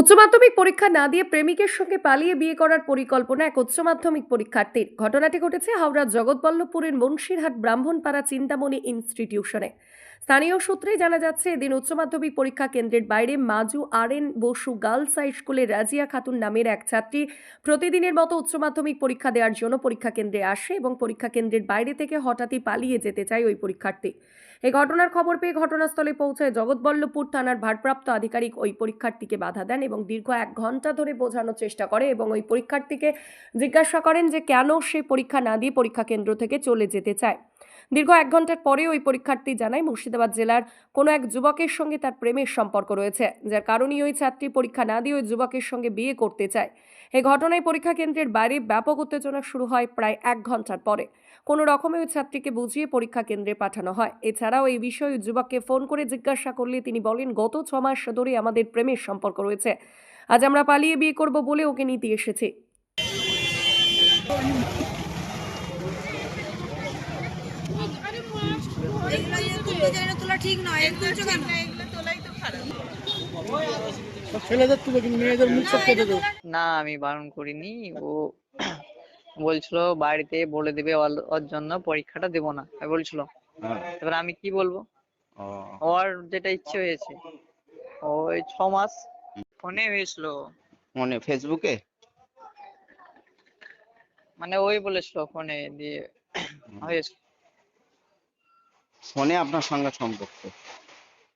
উচ্চ মাধ্যমিক পরীক্ষা না দিয়ে প্রেমিকের সঙ্গে পালিয়ে বিয়ে করার পরিকল্পনা এক উচ্চ মাধ্যমিক পরীক্ষার্থীর। ঘটনাটি ঘটেছে হাওড়ার জগৎবল্লভপুরের মুন্সিরহাট ব্রাহ্মণপাড়া চিন্তামণি ইনস্টিটিউশনে। স্থানীয় সূত্রে জানা যাচ্ছে, এদিন উচ্চ মাধ্যমিক পরীক্ষা কেন্দ্রের বাইরে Maju R N Basu girls high স্কুলে রাজিয়া খাতুন নামের এক ছাত্রী প্রতিদিনের মতো উচ্চ মাধ্যমিক পরীক্ষা দেওয়ার জন্য পরীক্ষা কেন্দ্রে আসে এবং পরীক্ষা কেন্দ্রের বাইরে থেকে হঠাৎই পালিয়ে যেতে চায় ওই পরীক্ষার্থী। এই ঘটনার খবর পেয়ে ঘটনাস্থলে পৌঁছায় জগৎবল্লভপুর থানার ভারপ্রাপ্ত আধিকারিক ওই পরীক্ষার্থীকে বাধা দেন এবং দীর্ঘ এক ঘণ্টা ধরে বোঝানোর চেষ্টা করে এবং ওই পরীক্ষার্থীকে জিজ্ঞাসা করেন যে কেন সে পরীক্ষা না দিয়ে পরীক্ষা কেন্দ্র থেকে চলে যেতে চায়। দীর্ঘ এক ঘণ্টার পরে ওই পরীক্ষার্থী জানায় মুর্শিদাবাদ জেলার কোনো এক যুবকের সঙ্গে তার প্রেমের সম্পর্ক রয়েছে, যার কারণেই ওই ছাত্রী পরীক্ষা না দিয়ে ওই যুবকের সঙ্গে বিয়ে করতে চায়। এই ঘটনায় পরীক্ষা কেন্দ্রের বাইরে ব্যাপক উত্তেজনা শুরু হয় প্রায় এক ঘণ্টার পরে। কোনো রকমে ওই ছাত্রীকে বুঝিয়ে পরীক্ষা কেন্দ্রে পাঠানো হয়। এছাড়াও এই বিষয়ে যুবককে ফোন করে জিজ্ঞাসা করলে তিনি বলেন, গত ছ মাস ধরে আমাদের প্রেমের সম্পর্ক রয়েছে। আজ আমরা পালিয়ে বিয়ে করব বলে ওকে নিতে এসেছি এগুলো যে তুলতে ঠিক নয় এগুলো তুলছো কেন? সব ছেলেদের তুলে কিন্তু মেয়েদের মুখ সব কেটে দেবে। না আমি বারণ করিনি। ও বলছিল বাড়িতে বলে দেবে ওর- জন্য পরীক্ষাটা দেবো না। বলছিল হ্যাঁ। এবার আমি কি বলব? ওর যেটা ইচ্ছে হয়েছে। ওই ছ মাস ফোনে হয়েছিল। মানে ফেসবুকে? মানে ওই বলেছিল ফোনে দিয়ে হয়েছিল ফোনে আপনার সঙ্গে সম্পর্ক।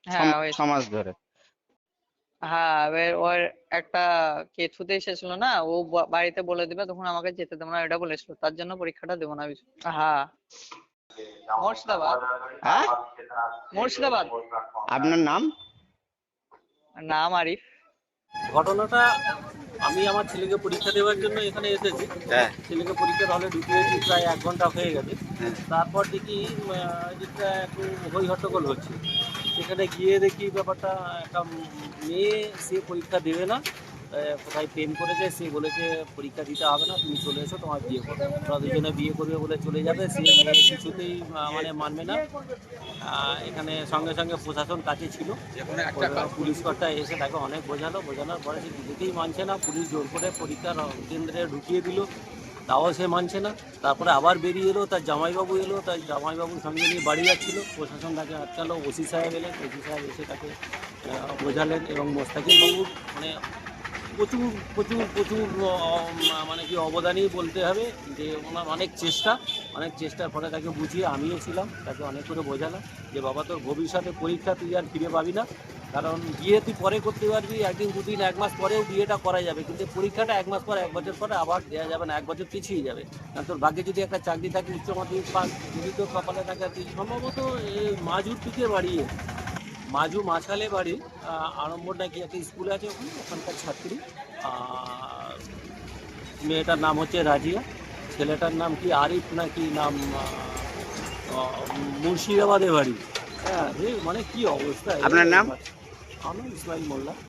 হ্যাঁ হয়েছিল ধরে। হ্যাঁ এবার ওর একটা কে ছুতে এসেছিল না ও বাড়িতে বলে দিবে তখন আমাকে যেতে দেবো না এটা বলেছিল। তার জন্য পরীক্ষাটা দেবো না। হ্যাঁ। মুর্শিদাবাদ। হ্যাঁ? মুর্শিদাবাদ। আপনার নাম? নাম আরিফ। ঘটনাটা আমি আমার ছেলেকে পরীক্ষা দেওয়ার জন্য এখানে এসেছি। হ্যাঁ। ছেলেকে পরীক্ষার হলে ঢুকিয়েছি প্রায় এক ঘণ্টা হয়ে গেছে। হ্যাঁ। তারপর দেখি যেটা একটু হই হট্টগোল হচ্ছে। সেখানে গিয়ে দেখি ব্যাপারটা একটা মেয়ে সে পরীক্ষা দেবে না। কোথায় প্রেম করেছে সে বলেছে পরীক্ষা দিতে হবে না তুমি চলে এসো তোমার বিয়ে করবে। ওরা দুজনে বিয়ে করবে বলে চলে যাবে সে মেয়ে কিছুতেই মানে মানবে না। এখানে সঙ্গে সঙ্গে প্রশাসন কাছে ছিল। পুলিশ কর্তা এসে তাকে অনেক বোঝালো। বোঝানোর পরে সে কিছুতেই মানছে না। পুলিশ জোর করে পরীক্ষার কেন্দ্রে ঢুকিয়ে দিল। তাও সে মানছে না। তারপরে আবার বেরিয়ে এলো তার জামাইবাবু এলো তার জামাইবাবুর সঙ্গে নিয়ে বাড়ি যাচ্ছিল। প্রশাসন তাকে আটকালো। ওসি সাহেব এলেন। ওসি সাহেব এসে তাকে বোঝালেন এবং মোস্তাকিম বাবুর মানে প্রচুর প্রচুর প্রচুর মানে কি অবদানই বলতে হবে যে ওনার অনেক চেষ্টা, অনেক চেষ্টার ফলে তাকে বুঝিয়ে আমিও ছিলাম, তাকে অনেক করে বোঝালাম যে বাবা তোর ভবিষ্যতে পরীক্ষা তুই আর ফিরে পাবি না। কারণ বিয়ে তুই পরে করতে পারবি, একদিন দুদিন, এক মাস পরেও বিয়েটা করা যাবে। কিন্তু পরীক্ষাটা এক মাস পর এক বছর পরে আবার দেওয়া যাবে না, এক বছর পিছিয়ে যাবে। কারণ তোর ভাগ্যে যদি একটা চাকরি থাকে উচ্চ মাধ্যমিক পাস, যদি তোর কপালে থাকে সম্ভবত মাজুর দিকে বাড়িয়ে মাজু মাছালে বাড়ি আড়ম্বর নাকি একটা স্কুল আছে ওখানে? ওখানকার ছাত্রী। মেয়েটার নাম হচ্ছে রাজিয়া। ছেলেটার নাম কি আরিফ নাকি নাম মুর্শিদাবাদে বাড়ি? হ্যাঁ মানে কি অবস্থা? আপনার নাম? আমি ইসমাইল মোল্লা।